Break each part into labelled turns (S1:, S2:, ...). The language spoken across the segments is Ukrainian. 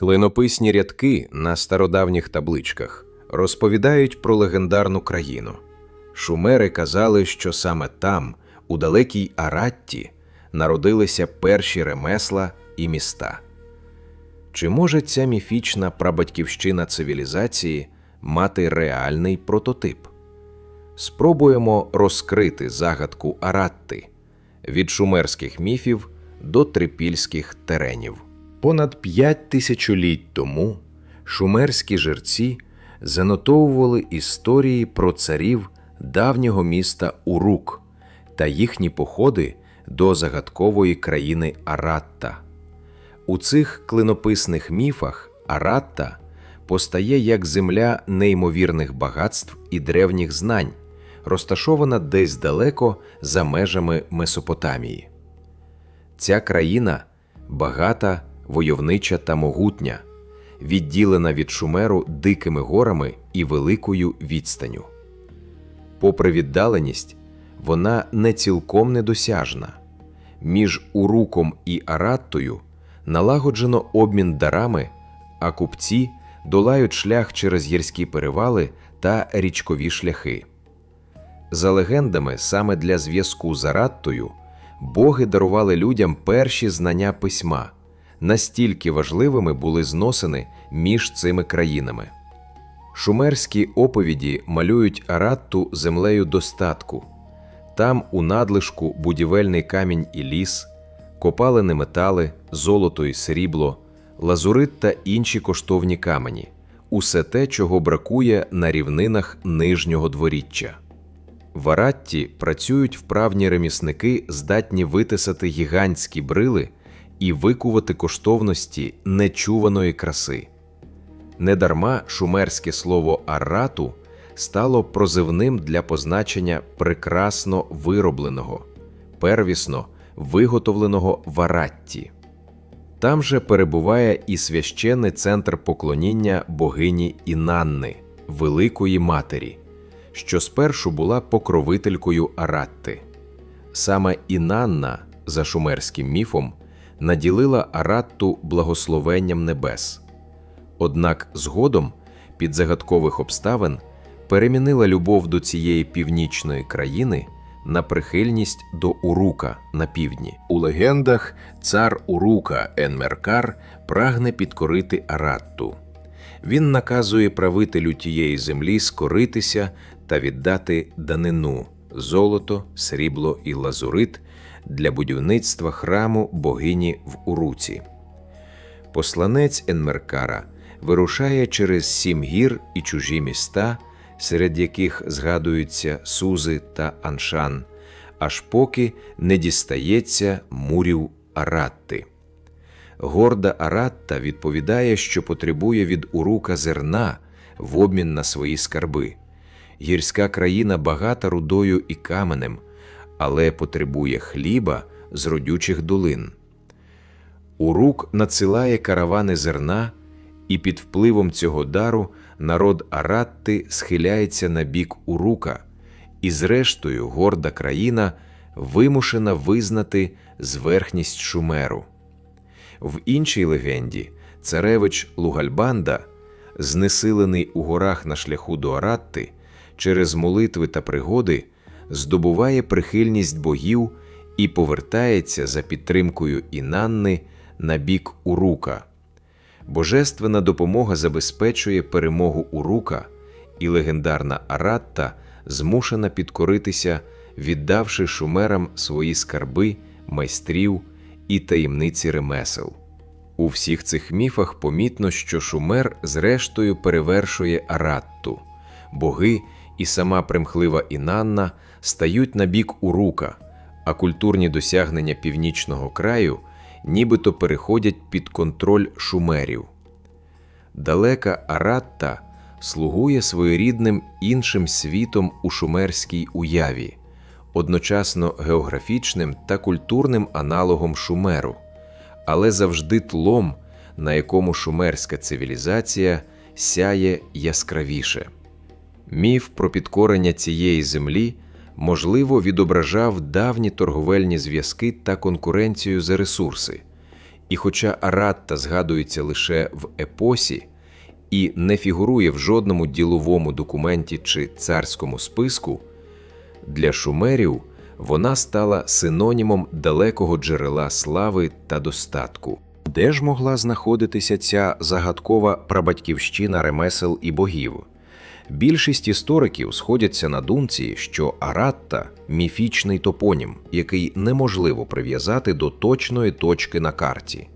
S1: Клинописні рядки на стародавніх табличках розповідають про легендарну країну. Шумери казали, що саме там, у далекій Аратті, народилися перші ремесла і міста. Чи може ця міфічна прабатьківщина цивілізації мати реальний прототип? Спробуємо розкрити загадку Аратти від шумерських міфів до трипільських теренів. Понад п'ять тисячоліть тому шумерські жерці занотовували історії про царів давнього міста Урук та їхні походи до загадкової країни Аратта. У цих клинописних міфах Аратта постає як земля неймовірних багатств і древніх знань, розташована десь далеко за межами Месопотамії. Ця країна багата, войовнича та могутня, відділена від Шумеру дикими горами і великою відстанню. Попри віддаленість, вона не цілком недосяжна. Між Уруком і Араттою налагоджено обмін дарами, а купці долають шлях через гірські перевали та річкові шляхи. За легендами, саме для зв'язку з Араттою боги дарували людям перші знання письма, настільки важливими були зносини між цими країнами. Шумерські оповіді малюють Аратту землею достатку. Там у надлишку будівельний камінь і ліс, копалини метали, золото і срібло, лазурит та інші коштовні камені усе те, чого бракує на рівнинах нижнього дворіччя. В Аратті працюють вправні ремісники, здатні витисати гігантські брили і викувати коштовності нечуваної краси. Недарма шумерське слово арату стало прозивним для позначення прекрасно виробленого, первісно виготовленого в Аратті. Там же перебуває і священний центр поклоніння богині Інанни, Великої Матері, що спершу була покровителькою Аратти. Саме Інанна, за шумерським міфом, наділила Аратту благословенням небес. Однак згодом, під загадкових обставин, перемінила любов до цієї північної країни на прихильність до Урука на півдні. У легендах цар Урука Енмеркар прагне підкорити Аратту. Він наказує правителю тієї землі скоритися та віддати данину золото, срібло і лазурит для будівництва храму богині в Уруці. Посланець Енмеркара вирушає через сім гір і чужі міста, серед яких згадуються Сузи та Аншан, аж поки не дістається мурів Аратти. Горда Аратта відповідає, що потребує від урука зерна в обмін на свої скарби. Гірська країна багата рудою і каменем, але потребує хліба з родючих долин. Урук надсилає каравани зерна, і під впливом цього дару народ Аратти схиляється на бік Урука, і, зрештою, горда країна вимушена визнати зверхність Шумеру. В іншій легенді царевич Лугальбанда, знесилений у горах на шляху до Аратти, через молитви та пригоди, здобуває прихильність богів і повертається за підтримкою Інанни на бік Урука. Божественна допомога забезпечує перемогу Урука, і легендарна Аратта змушена підкоритися, віддавши шумерам свої скарби, майстрів і таємниці ремесел. У всіх цих міфах помітно, що шумер зрештою перевершує Аратту, боги і сама примхлива Інанна стають на бік Урука, а культурні досягнення північного краю нібито переходять під контроль шумерів. Далека Аратта слугує своєрідним іншим світом у шумерській уяві, одночасно географічним та культурним аналогом Шумеру, але завжди тлом, на якому шумерська цивілізація сяє яскравіше. Міф про підкорення цієї землі можливо відображав давні торговельні зв'язки та конкуренцію за ресурси, І хоча Аратта згадується лише в епосі і не фігурує в жодному діловому документі чи царському списку, для шумерів вона стала синонімом далекого джерела слави та достатку. Де ж могла знаходитися ця загадкова прабатьківщина ремесел і богів? Більшість істориків сходяться на думці, що Аратта міфічний топонім, який неможливо прив'язати до точної точки на карті.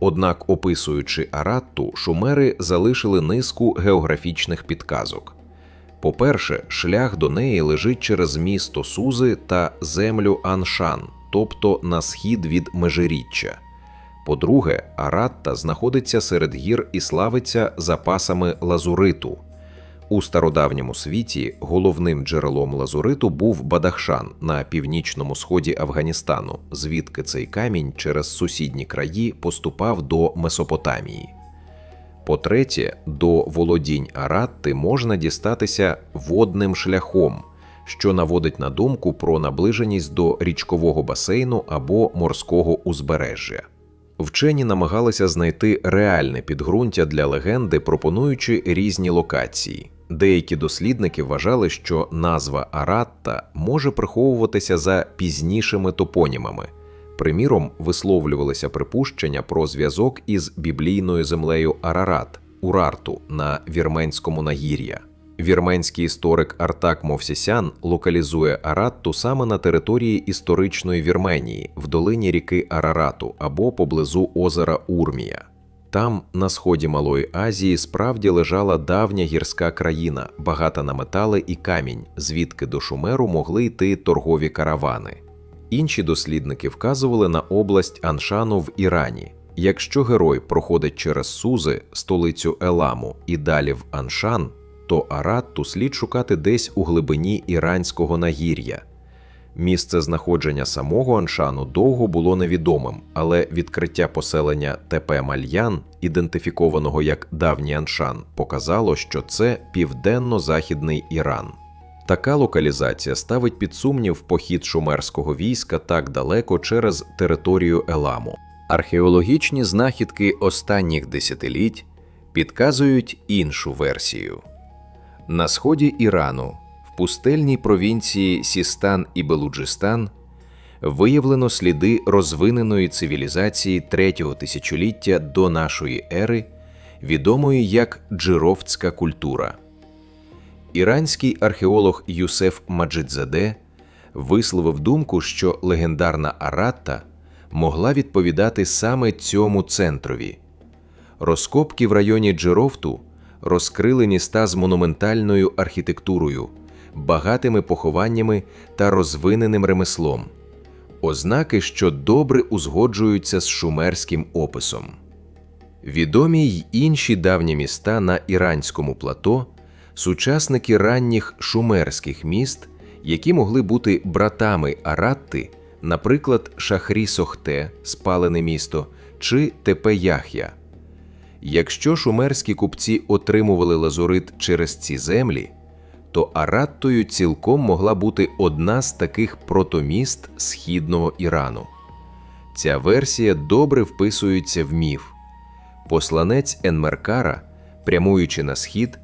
S1: Однак, описуючи Аратту, шумери залишили низку географічних підказок. По-перше, шлях до неї лежить через місто Сузи та землю Аншан, тобто на схід від Межиріччя. По-друге, Аратта знаходиться серед гір і славиться запасами лазуриту. У стародавньому світі головним джерелом лазуриту був Бадахшан на північному сході Афганістану, звідки цей камінь через сусідні краї поступав до Месопотамії. По-третє, до володінь Аратти можна дістатися водним шляхом, що наводить на думку про наближеність до річкового басейну або морського узбережжя. Вчені намагалися знайти реальне підґрунтя для легенди, пропонуючи різні локації. Деякі дослідники вважали, що назва Аратта може приховуватися за пізнішими топонімами. Приміром, висловлювалися припущення про зв'язок із біблійною землею Арарат Урарту на вірменському нагір'я. Вірменський історик Артак Мовсісян локалізує Аратту саме на території історичної Вірменії, в долині ріки Арарату або поблизу озера Урмія. Там, на сході Малої Азії, справді лежала давня гірська країна, багата на метали і камінь, звідки до Шумеру могли йти торгові каравани. Інші дослідники вказували на область Аншану в Ірані. Якщо герой проходить через Сузи, столицю Еламу, і далі в Аншан, то Аратту слід шукати десь у глибині іранського нагір'я. Місце знаходження самого Аншану довго було невідомим, але відкриття поселення ТП Мальян, ідентифікованого як давній Аншан, показало, що це південно-західний Іран. Така локалізація ставить під сумнів похід шумерського війська так далеко через територію Еламу. Археологічні знахідки останніх десятиліть підказують іншу версію. На сході Ірану, в пустельній провінції Сістан і Белуджистан, виявлено сліди розвиненої цивілізації третього тисячоліття до нашої ери, відомої як джировцька культура. Іранський археолог Юсеф Маджидзаде висловив думку, що легендарна Аратта могла відповідати саме цьому центрові. Розкопки в районі Джеровту розкрили міста з монументальною архітектурою, багатими похованнями та розвиненим ремеслом, ознаки, що добре узгоджуються з шумерським описом. Відомі й інші давні міста на іранському плато, сучасники ранніх шумерських міст, які могли бути братами Аратти, наприклад, Шахрі Сохте, спалене місто, чи Тепе Яхя. Якщо шумерські купці отримували лазурит через ці землі, то Араттою цілком могла бути одна з таких протоміст східного Ірану. Ця версія добре вписується в міф. Посланець Енмеркара, прямуючи на схід,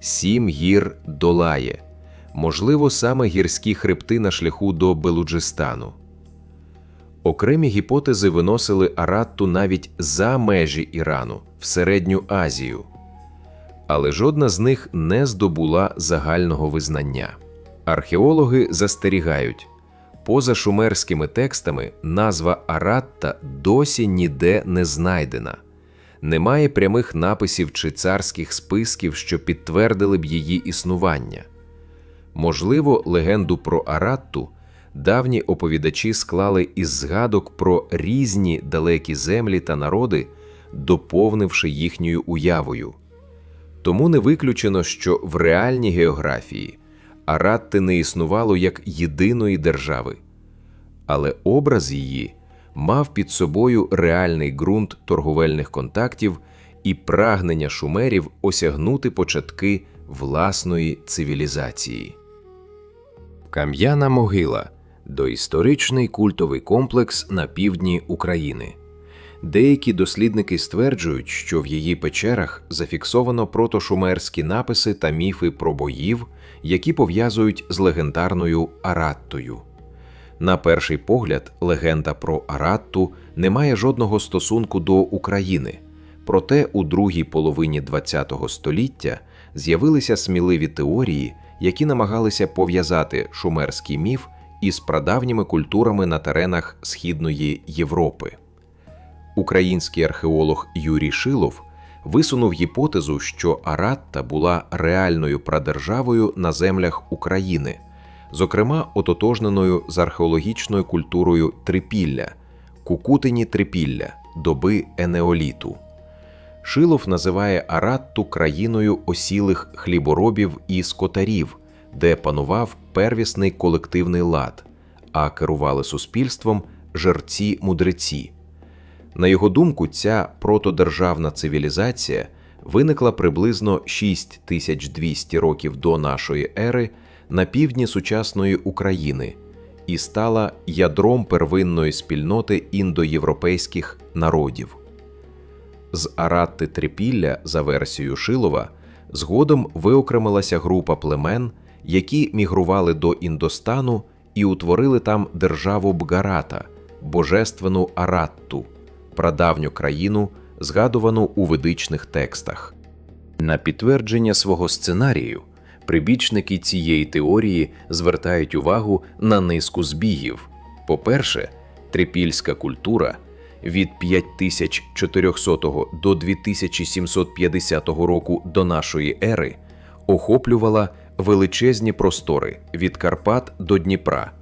S1: сім гір долає, можливо, саме гірські хребти на шляху до Белуджистану. Окремі гіпотези виносили Аратту навіть за межі Ірану в середню Азію, але жодна з них не здобула загального визнання. Археологи застерігають, поза шумерськими текстами назва Аратта досі ніде не знайдена, немає прямих написів чи царських списків, що підтвердили б її існування. Можливо, легенду про Аратту давні оповідачі склали із згадок про різні далекі землі та народи, доповнивши їхньою уявою. Тому не виключено, що в реальній географії Аратти не існувало як єдиної держави, але образ її мав під собою реальний ґрунт торговельних контактів і прагнення шумерів осягнути початки власної цивілізації. Кам'яна могила доісторичний культовий комплекс на півдні України. Деякі дослідники стверджують, що в її печерах зафіксовано протошумерські написи та міфи про боїв, які пов'язують з легендарною Араттою. На перший погляд, легенда про Аратту не має жодного стосунку до України. Проте у другій половині ХХ століття з'явилися сміливі теорії, які намагалися пов'язати шумерський міф із прадавніми культурами на теренах Східної Європи. Український археолог Юрій Шилов висунув гіпотезу, що Аратта була реальною прадержавою на землях України, зокрема ототожненою з археологічною культурою трипілля, кукутині трипілля, доби енеоліту. Шилов називає Аратту країною осілих хліборобів і скотарів, де панував первісний колективний лад, а керували суспільством жерці-мудреці. На його думку, ця протодержавна цивілізація виникла приблизно 6200 років до нашої ери на півдні сучасної України і стала ядром первинної спільноти індоєвропейських народів. З Аратти Трипілля, за версією Шилова, згодом виокремилася група племен, які мігрували до Індостану і утворили там державу Бгарата, божественну Аратту, прадавню країну, згадувану у ведичних текстах. На підтвердження свого сценарію прибічники цієї теорії звертають увагу на низку збігів. По-перше, трипільська культура від 5400 до 2750 року до нашої ери охоплювала величезні простори від Карпат до Дніпра,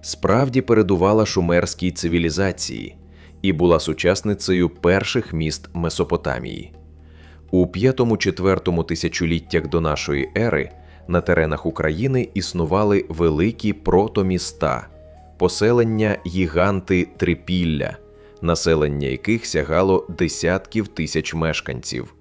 S1: справді передувала шумерській цивілізації і була сучасницею перших міст Месопотамії. У 5-4 тисячоліттях до нашої ери на теренах України існували великі протоміста, поселення гіганти Трипілля, населення яких сягало десятків тисяч мешканців.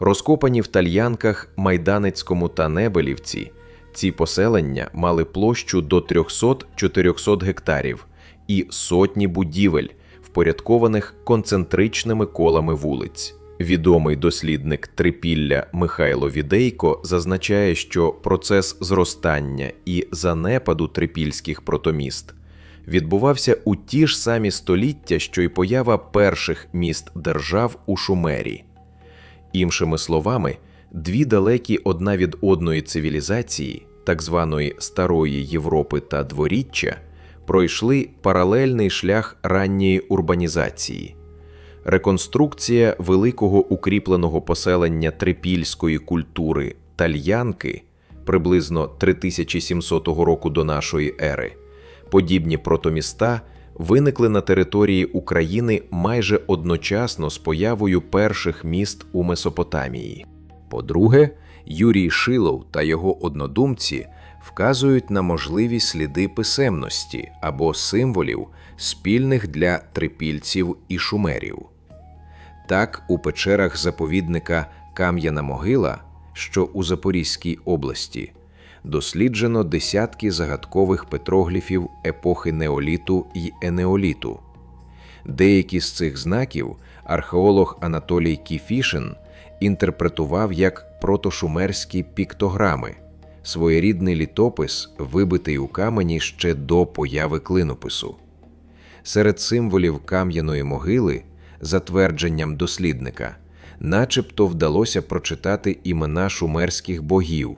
S1: Розкопані в Тальянках, Майданецькому та Небелівці, ці поселення мали площу до 300-400 гектарів і сотні будівель, впорядкованих концентричними колами вулиць. Відомий дослідник трипілля Михайло Відейко зазначає, що процес зростання і занепаду трипільських протоміст відбувався у ті ж самі століття, що й поява перших міст держав у Шумері. Іншими словами, дві далекі одна від одної цивілізації, так званої Старої Європи та Дворіччя, пройшли паралельний шлях ранньої урбанізації. Реконструкція великого укріпленого поселення трипільської культури Тальянки приблизно 3700 року до нашої ери, подібні протоміста виникли на території України майже одночасно з появою перших міст у Месопотамії. По-друге, Юрій Шилов та його однодумці вказують на можливі сліди писемності або символів, спільних для трипільців і шумерів. Так, у печерах заповідника Кам'яна Могила, що у Запорізькій області, досліджено десятки загадкових петрогліфів епохи неоліту й енеоліту. Деякі з цих знаків археолог Анатолій Кіфішин інтерпретував як протошумерські піктограми, своєрідний літопис, вибитий у камені ще до появи клинопису. Серед символів кам'яної могили, за твердженням дослідника, начебто вдалося прочитати імена шумерських богів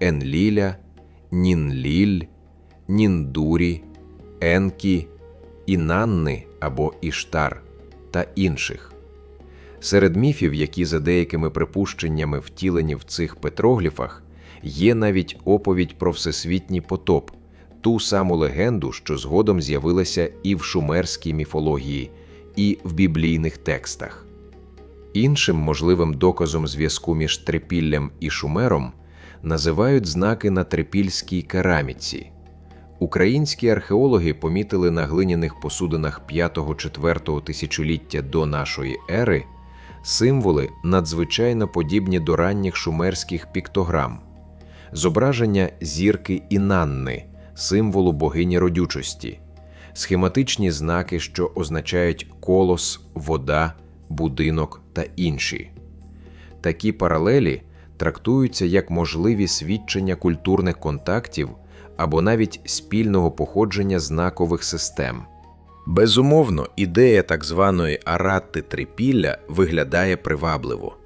S1: Енліля, Нінліль, Ніндурі, Енкі, Інанни або Іштар та інших. Серед міфів, які за деякими припущеннями втілені в цих петрогліфах, є навіть оповідь про всесвітній потоп, ту саму легенду, що згодом з'явилася і в шумерській міфології, і в біблійних текстах. Іншим можливим доказом зв'язку між трипіллям і шумером називають знаки на трипільській кераміці. Українські археологи помітили на глиняних посудинах 5-4 тисячоліття до нашої ери символи надзвичайно подібні до ранніх шумерських піктограм, зображення зірки Інанни, символу богині родючості, схематичні знаки, що означають колос, вода, будинок та інші. Такі паралелі трактуються як можливі свідчення культурних контактів або навіть спільного походження знакових систем. Безумовно, ідея так званої аратти трипілля виглядає привабливо.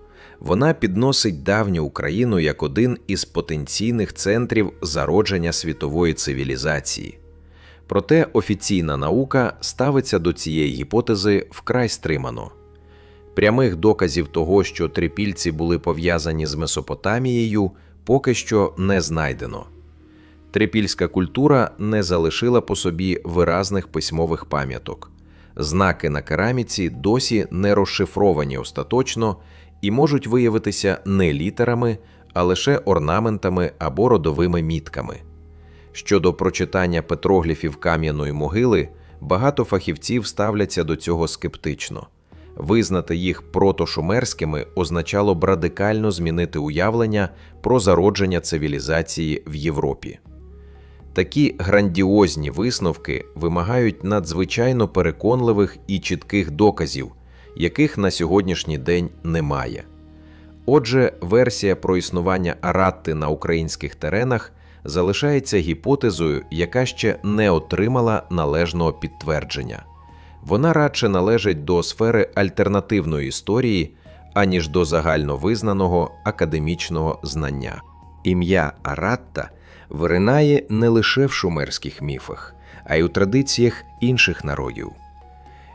S1: Вона підносить давню Україну як один із потенційних центрів зародження світової цивілізації. Проте офіційна наука ставиться до цієї гіпотези вкрай стримано. Прямих доказів того, що трипільці були пов'язані з Месопотамією, поки що не знайдено. Трипільська культура не залишила по собі виразних письмових пам'яток. Знаки на кераміці досі не розшифровані остаточно і можуть виявитися не літерами, а лише орнаментами або родовими мітками. Щодо прочитання петрогліфів кам'яної могили, багато фахівців ставляться до цього скептично. Визнати їх протошумерськими означало б радикально змінити уявлення про зародження цивілізації в Європі. Такі грандіозні висновки вимагають надзвичайно переконливих і чітких доказів, яких на сьогоднішній день немає. Отже, версія про існування аратти на українських теренах залишається гіпотезою, яка ще не отримала належного підтвердження. Вона радше належить до сфери альтернативної історії, аніж до загальновизнаного академічного знання. Ім'я Аратта виринає не лише в шумерських міфах, а й у традиціях інших народів.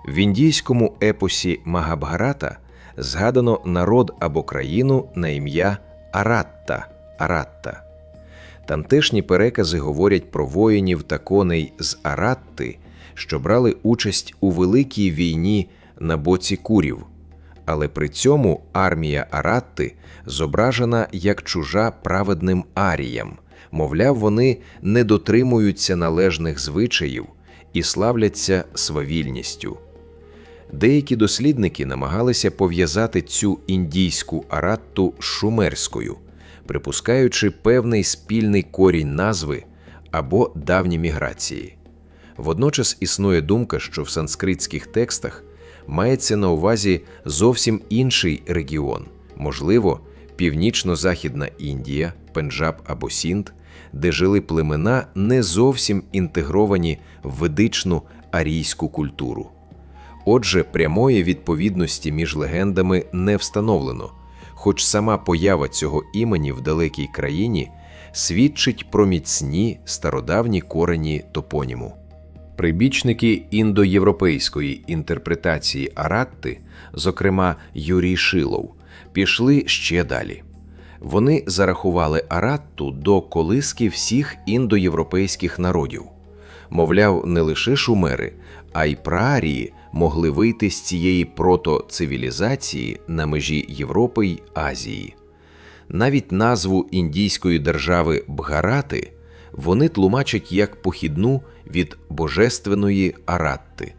S1: В індійському епосі Магабгарата згадано народ або країну на ім'я Аратта Аратта. Тамтешні перекази говорять про воїнів та коней з Аратти, що брали участь у великій війні на боці курів. Але при цьому армія Аратти зображена як чужа праведним аріям, мовляв, вони не дотримуються належних звичаїв і славляться свавільністю. Деякі дослідники намагалися пов'язати цю індійську аратту з шумерською, припускаючи певний спільний корінь назви або давні міграції. Водночас існує думка, що в санскритських текстах мається на увазі зовсім інший регіон, можливо, північно-західна Індія, Пенджаб або Сінд, де жили племена не зовсім інтегровані в ведичну арійську культуру. Отже, прямої відповідності між легендами не встановлено, хоч сама поява цього імені в далекій країні свідчить про міцні стародавні корені топоніму. Прибічники індоєвропейської інтерпретації Аратти, зокрема Юрій Шилов, пішли ще далі. Вони зарахували Аратту до колиски всіх індоєвропейських народів. Мовляв, не лише шумери, а й праарії могли вийти з цієї протоцивілізації на межі Європи й Азії. Навіть назву індійської держави Бгарати вони тлумачать як похідну від божественної аратти.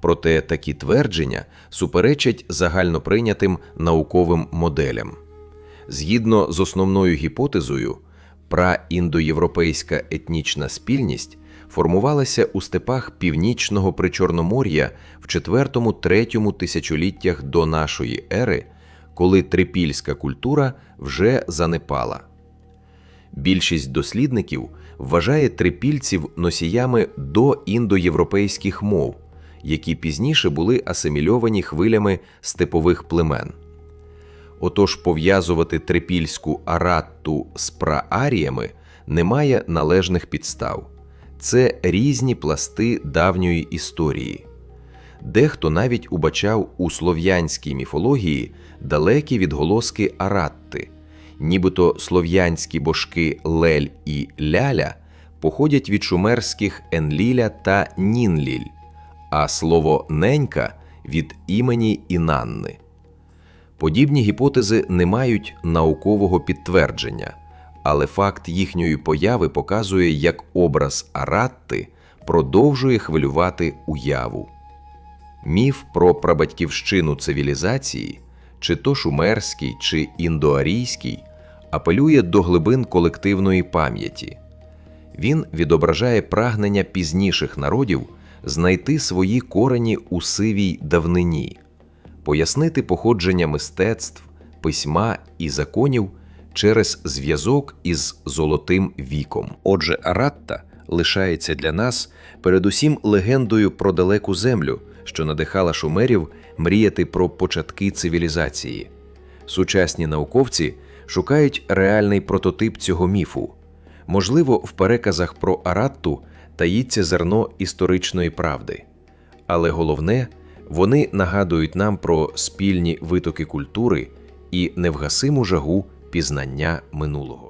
S1: Проте такі твердження суперечать загальноприйнятим науковим моделям. Згідно з основною гіпотезою, праіндоєвропейська етнічна спільність формувалася у степах північного причорномор'я в 4-3 тисячоліттях до нашої ери, коли трипільська культура вже занепала. Більшість дослідників вважає трипільців носіями доіндоєвропейських мов, які пізніше були асимільовані хвилями степових племен. Отож пов'язувати трипільську аратту з прааріями немає належних підстав. Це різні пласти давньої історії. Дехто навіть убачав у слов'янській міфології далекі відголоски аратти, нібито слов'янські божки Лель і Ляля походять від шумерських Енліля та Нінліль, а слово ненька від імені Інанни. Подібні гіпотези не мають наукового підтвердження, але факт їхньої появи показує, як образ Аратти продовжує хвилювати уяву. Міф про прабатьківщину цивілізації, чи то шумерський, чи індоарійський, апелює до глибин колективної пам'яті. Він відображає прагнення пізніших народів знайти свої корені у сивій давнині, пояснити походження мистецтв, письма і законів через зв'язок із золотим віком. Отже, Аратта лишається для нас передусім легендою про далеку землю, що надихала шумерів мріяти про початки цивілізації. Сучасні науковці шукають реальний прототип цього міфу. Можливо, в переказах про Аратту таїться зерно історичної правди. Але головне, вони нагадують нам про спільні витоки культури і невгасиму жагу пізнання минулого.